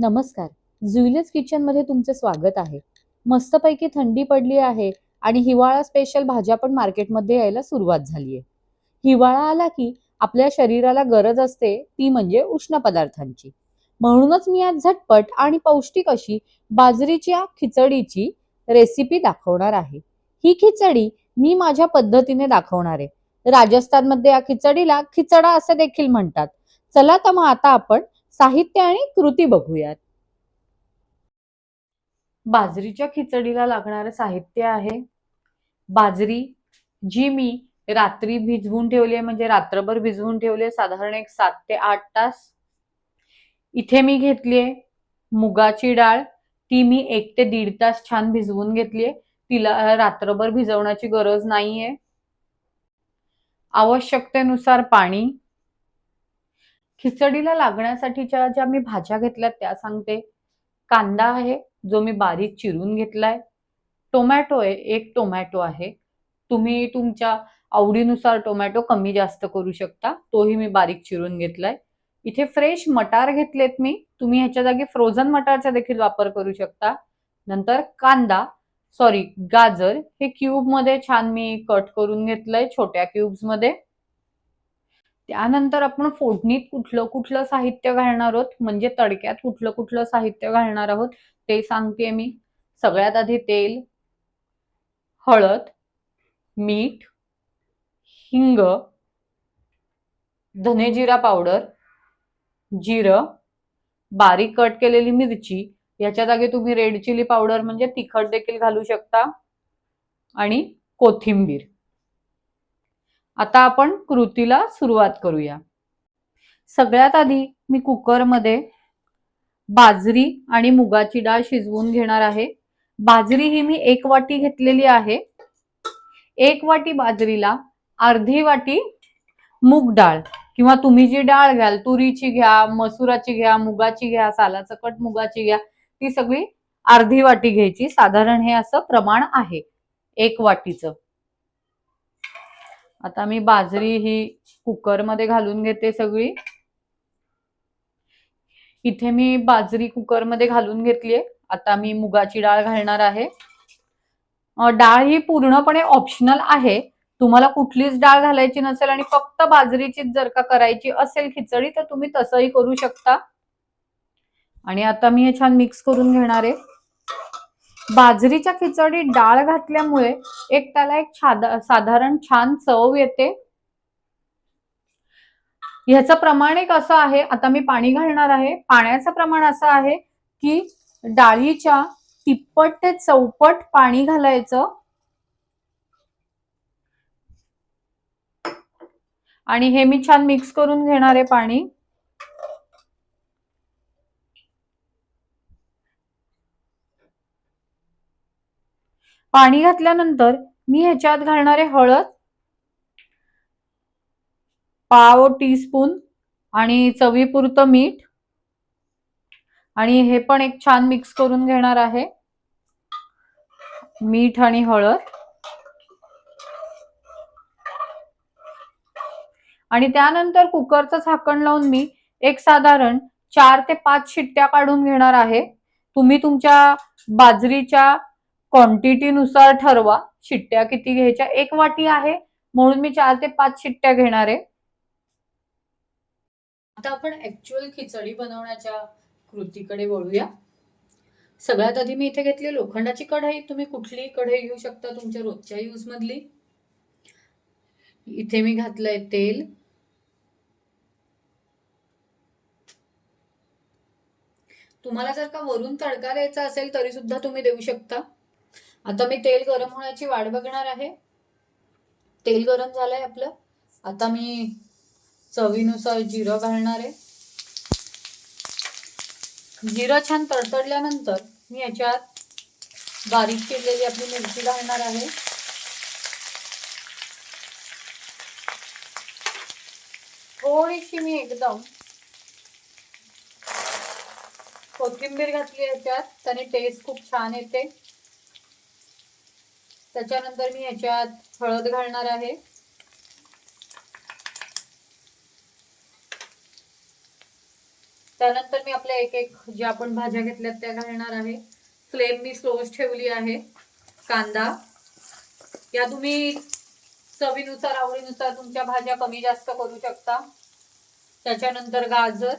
नमस्कार. जुईलच किचनमध्ये तुमचे स्वागत आहे. मस्तपैकी थंडी पडली आहे आणि हिवाळा स्पेशल भाज्या पण मार्केटमध्ये यायला सुरुवात झाली आहे. हिवाळा आला की आपल्या शरीराला गरज असते ती म्हणजे उष्ण पदार्थांची. म्हणूनच मी आज झटपट आणि पौष्टिक अशी बाजरीच्या खिचडीची रेसिपी दाखवणार आहे. ही खिचडी मी माझ्या पद्धतीने दाखवणार आहे. राजस्थानमध्ये या खिचडीला खिचडा असे देखील म्हणतात. चला तर मग आता आपण साहित्य आणि कृती बघूयात. बाजरीच्या खिचडीला लागणारं साहित्य आहे. बाजरी जी मी रात्री भिजवून ठेवली म्हणजे रात्रभर भिजवून ठेवली साधारण एक सात ते आठ तास. इथे मी घेतलीये मुगाची डाळ. ती मी एक ते दीड तास छान भिजवून घेतलीये तिला रात्रभर भिजवण्याची गरज नाहीये. आवश्यकतेनुसार पाणी खिचडीला लागण्यासाठीच्या ज्या मी भाज्या घेतल्यात त्या सांगते. कांदा आहे जो मी बारीक चिरून घेतलाय. टोमॅटो आहे एक टोमॅटो आहे. तुम्ही तुमच्या आवडीनुसार टोमॅटो कमी जास्त करू शकता तोही मी बारीक चिरून घेतलाय. इथे फ्रेश मटार घेतलेत मी तुम्ही ह्याच्या जागी फ्रोझन मटारचा देखील वापर करू शकता. नंतर कांदा सॉरी गाजर हे क्यूबमध्ये छान मी कट करून घेतलंय छोट्या क्यूब्समध्ये. त्यानंतर आपण फोडणीत कुठलं कुठलं साहित्य घालणार आहोत? म्हणजे तडक्यात कुठलं कुठलं साहित्य घालणार आहोत? ते सांगते मी. सगळ्यात आधी तेल हळद मीठ हिंग धने जिरा पावडर जिरं बारीक कट केलेली मिरची याच्या जागी तुम्ही रेड चिली पावडर म्हणजे तिखट देखील घालू शकता. आणि कोथिंबीर. आता आपण कृतीला सुरुवात करूया. सगळ्यात आधी मी कुकरमध्ये बाजरी आणि मुगाची डाळ शिजवून घेणार आहे. बाजरी ही मी एक वाटी घेतलेली आहे. एक वाटी बाजरीला अर्धी वाटी मूग डाळ किंवा तुम्ही जी डाळ घ्याल तुरीची घ्या मसुराची घ्या मुगाची घ्या सालाचकट मुगाची घ्या ती सगळी अर्धी वाटी घ्यायची. साधारण हे असं प्रमाण आहे. एक वाटीचं. आता मी बाजरी ही कुकरमध्ये घालून घेते सगळी. इथे मी बाजरी कुकरमध्ये घालून घेतलीये आता मी मुगाची डाळ घालणार आहे. डाळ ही पूर्णपणे ऑप्शनल आहे. तुम्हाला कुठलीच डाळ घालायची नसेल आणि फक्त बाजरीचीच जर का करायची असेल खिचडी तर तुम्ही तसंही करू शकता. आणि आता मी हे छान मिक्स करून घेणार आहे. बाजरीच्या खिचडीत डाळ घातल्यामुळे एक त्याला एक छादा- साधारण छान चव येते. ह्याचं प्रमाण एक असं आहे आता मी पाणी घालणार आहे. पाण्याचं प्रमाण असं आहे की डाळीच्या तिप्पट ते चौपट पाणी घालायचं. आणि हे मी छान मिक्स करून घेणार आहे पाणी. पाणी घातल्यानंतर मी ह्याच्यात घालणारे हळद पाव टीस्पून आणि चवीपुरतं मीठ आणि हे पण एक छान मिक्स करून घेणार आहे. मीठ आणि हळद. आणि त्यानंतर कुकरचं झाकण लावून मी एक साधारण चार ते पाच शिट्ट्या काढून घेणार आहे. तुम्ही तुमच्या बाजरीच्या क्वांटिटीनुसार ठरवा. शिट्ट्या किती घ्यायच्या? एक वाटी आहे. म्हणून मी चार ते पाच शिट्ट्या घेणार आहे. आता आपण ऍक्च्युअल खिचडी बनवण्याच्या कृतीकडे वळूया. सगळ्यात आधी मी इथे घेतली लोखंडाची कढई. तुम्ही कुठलीही कढई घेऊ शकता तुमच्या रोजच्या यूज मधली? इथे मी घातलंय तेल. तुम्हाला जर का वरून तडका द्यायचा असेल तरी सुद्धा तुम्ही देऊ शकता. आता मी तेल गरम होण्याची वाट बघणार आहे. तेल गरम झालंय आपलं. आता मी चवीनुसार जिरं घालणार आहे. जिरं छान तडतडल्यानंतर मी याच्यात बारीक चिरलेली आपली मिरची घालणार आहे. थोडीशी मी एकदम कोथिंबीर घातली याच्यात. त्याने टेस्ट खूप छान येते. त्याच्यानंतर मी याच्यात हळद घालणार आहे. त्यानंतर मी आपल्या एक एक ज्या आपण भाज्या घेतल्यात त्या घालणार आहे. फ्लेम मी स्लोच ठेवली आहे. कांदा. या तुम्ही चवीनुसार आवडीनुसार तुमच्या भाज्या कमी जास्त करू शकता. त्याच्यानंतर गाजर.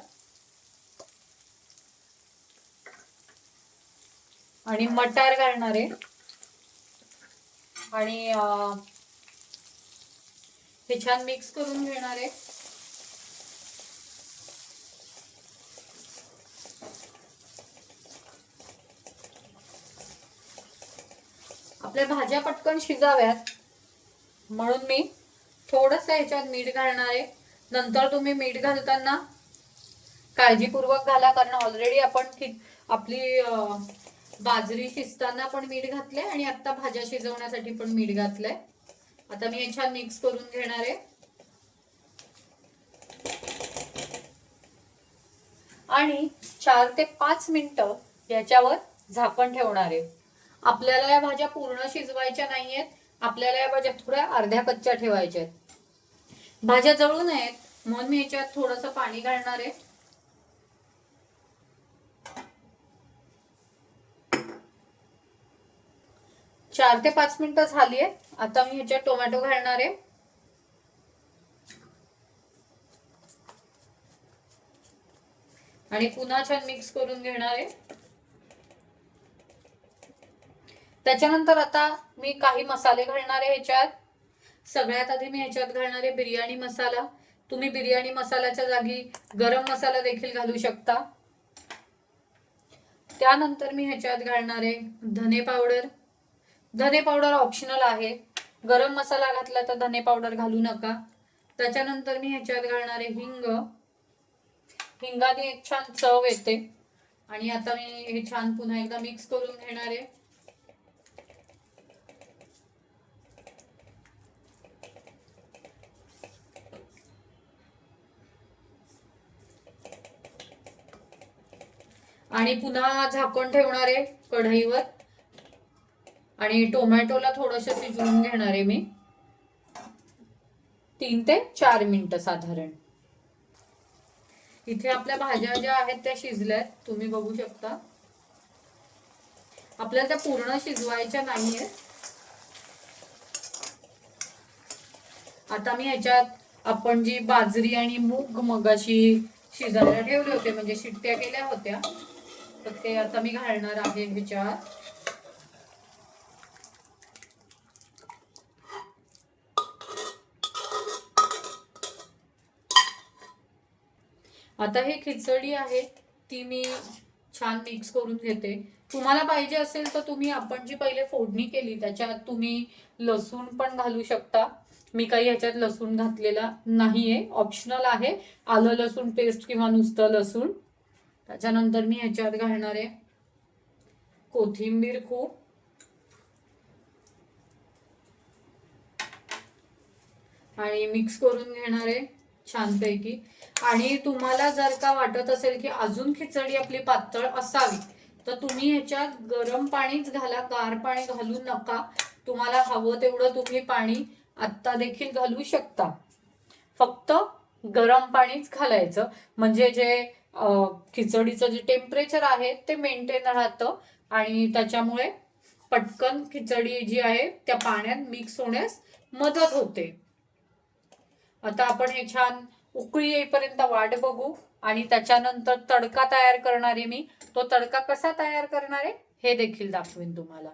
आणि मटार घालणार आहे. आणि हे छान मिक्स करून घेणार आहे. आपल्या भाज्या पटकन शिजाव्यात. म्हणून मी थोडस ह्याच्यात मीठ घालणार आहे. नंतर तुम्ही मीठ घालताना काळजीपूर्वक घाला कारण ऑलरेडी आपण आपली बाजरी शिजताना पण मीठ घातलंय आणि आता भाज्या शिजवण्यासाठी पण मीठ घातलंय. आता मी हे छान मिक्स करून घेणार आहे. आणि चार ते पाच मिनिटं याच्यावर झाकण ठेवणार आहे. आपल्याला या भाज्या पूर्ण शिजवायच्या नाहीयेत. आपल्याला या भाज्या थोड्या अर्ध्या कच्च्या ठेवायच्या आहेत. भाज्या जळू नयेत. म्हणून मी याच्यात थोडस पाणी घालणार आहे. चार ते पाच मिनिटं झाली आहे आता मी ह्याच्यात टोमॅटो घालणार आहे. आणि पुन्हा छान मिक्स करून घेणार आहे. त्याच्यानंतर आता मी काही मसाले घालणार आहे ह्याच्यात. सगळ्यात आधी मी ह्याच्यात घालणार आहे बिर्याणी मसाला. तुम्ही बिर्याणी मसाल्याच्या जागी गरम मसाला देखील घालू शकता. त्यानंतर मी ह्याच्यात घालणार आहे धने पावडर. धने पावडर ऑप्शनल आहे. गरम मसाला घातला तर धने पावडर घालू नका. त्याच्यानंतर मी ह्याच्यात घालणार आहे हिंग. हिंगाने एक छान चव येते. आणि आता मी हे छान पुन्हा एकदा मिक्स करून घेणार आहे. आणि पुन्हा झाकण ठेवणार आहे कढईवर. आणि टोमॅटोला थोडंसं शिजवून घेणार आहे मी. तीन ते चार मिनटं साधारण. इथे आपल्या भाज्या ज्या आहेत त्या शिजल्यात तुम्ही बघू शकता. आपल्याला त्या पूर्ण शिजवायच्या नाहीये आता मी ह्याच्यात आपण जी बाजरी आणि मूग मगाशी शिजायला ठेवले होते म्हणजे शिट्ट्या केल्या होत्या तर ते आता मी घालणार आहे ह्याच्यात. आता हे खिचडी आहे ती मी छान मिक्स करून घेते. तुम्हाला पाहिजे असेल तर तुम्ही आपण जी पहिले फोडणी केली त्याच्यात तुम्ही लसूण पण घालू शकता. मी काही ह्याच्यात लसूण घातलेला नाहीये ऑप्शनल आहे. आलं लसूण पेस्ट किंवा नुसतं लसूण. त्याच्यानंतर मी ह्याच्यात घालणार आहे कोथिंबीर खूप. आणि मिक्स करून घेणार आहे छानपैकी. आणि तुम्हाला जर का वाटत असेल की अजून खिचडी आपली पातळ असावी तर तुम्ही ह्याच्यात गरम पाणीच घाला गार पाणी घालू नका. तुम्हाला हवं तेवढं तुम्ही पाणी आत्ता देखील घालू शकता. फक्त गरम पाणीच घालायचं. म्हणजे जे खिचडीचं जे टेम्परेचर आहे ते मेंटेन राहतं. आणि त्याच्यामुळे पटकन खिचडी जी आहे त्या पाण्यात मिक्स होण्यास मदत होते. आता आपण हे छान उकळी येईपर्यंत वाट बघू आणि त्याच्यानंतर तडका तयार करणार आहे मी. तो तडका कसा तयार करणार आहे हे देखील दाखवेन तुम्हाला.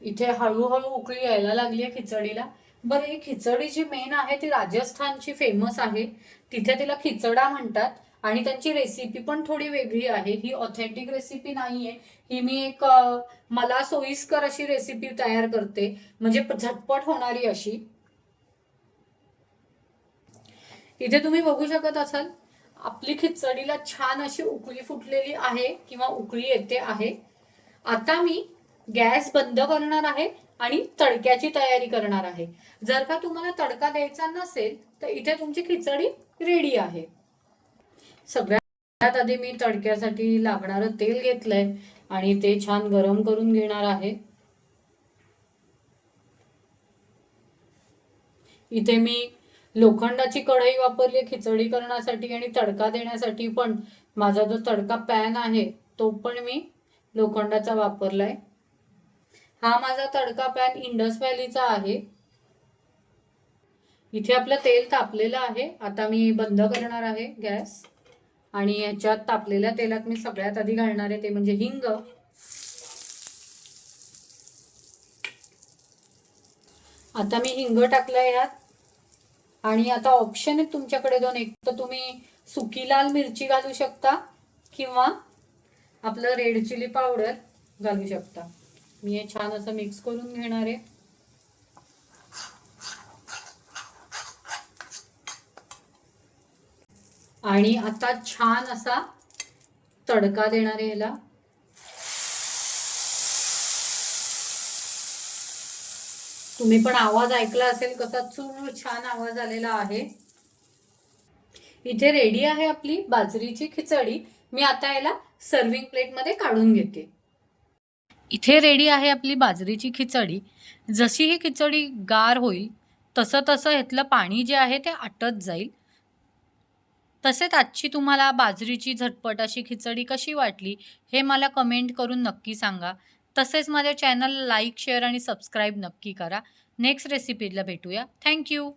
इथे हळूहळू उकळी यायला लागली आहे खिचडीला. बरं ही खिचडी जी मेन आहे ती राजस्थानची फेमस आहे. तिथे तिला खिचडा म्हणतात आणि त्यांची रेसिपी पण थोडी वेगळी आहे. ही ऑथेंटिक रेसिपी नाहीये. ही मी एक मला सोयीस्कर अशी रेसिपी तयार करते. म्हणजे झटपट होणारी अशी. इथे तुम्ही बघू शकत असाल आपली खिचडीला छान अशी उकळी फुटलेली आहे किंवा उकळी येते आहे. आता मी गॅस बंद करणार आहे आणि तडक्याची तयारी करणार आहे. जर का तुम्हाला तडका द्यायचा नसेल तर इथे तुमची खिचडी रेडी आहे. सगळ्यात आधी मी तडक्यासाठी लागणारं तेल घेतलंय आणि ते छान गरम करून घेणार आहे. इथे मी लोखंडाची कढई वापरली आहे खिचडी करण्यासाठी आणि तडका देण्यासाठी पण माझा जो तडका पॅन आहे तो पण मी लोखंडाचा वापरलाय. हा माझा तडका पॅन इंडस व्हॅलीचा आहे. इथे आपलं तेल तापलेलं आहे. आता मी बंद करणार आहे गॅस. आणि याच्यात तापलेल्या तेलात मी सगळ्यात आधी घालणार आहे ते म्हणजे हिंग. आता मी हिंग टाकलंय यात आणि आता ऑप्शन आहेत तुमच्याकडे दोन एक. तर तुम्ही सुकी लाल मिरची घालू शकता किंवा आपलं रेड चिली पावडर घालू शकता. मी हे छान असं मिक्स करून घेणार आहे. आणि आता छान असा तडका देणार आहे याला. तुम्ही पण आवाज ऐकला असेल कसा चूर छान आवाज आलेला आहे. इथे रेडी आहे आपली बाजरीची खिचडी. मी आता याला सर्विंग प्लेटमध्ये काढून घेते. इथे रेडी आहे आपली बाजरीची खिचडी. जशी ही खिचडी गार होईल तसं तसं ह्यातलं पाणी जे आहे ते आटत जाईल. तसेच आजची तुम्हाला बाजरीची झटपट अशी खिचडी कशी वाटली हे मला कमेंट करून नक्की सांगा. तसेच माझ्या चॅनल लाईक शेअर आणि सबस्क्राईब नक्की करा. नेक्स्ट रेसिपीला भेटूया. थँक्यू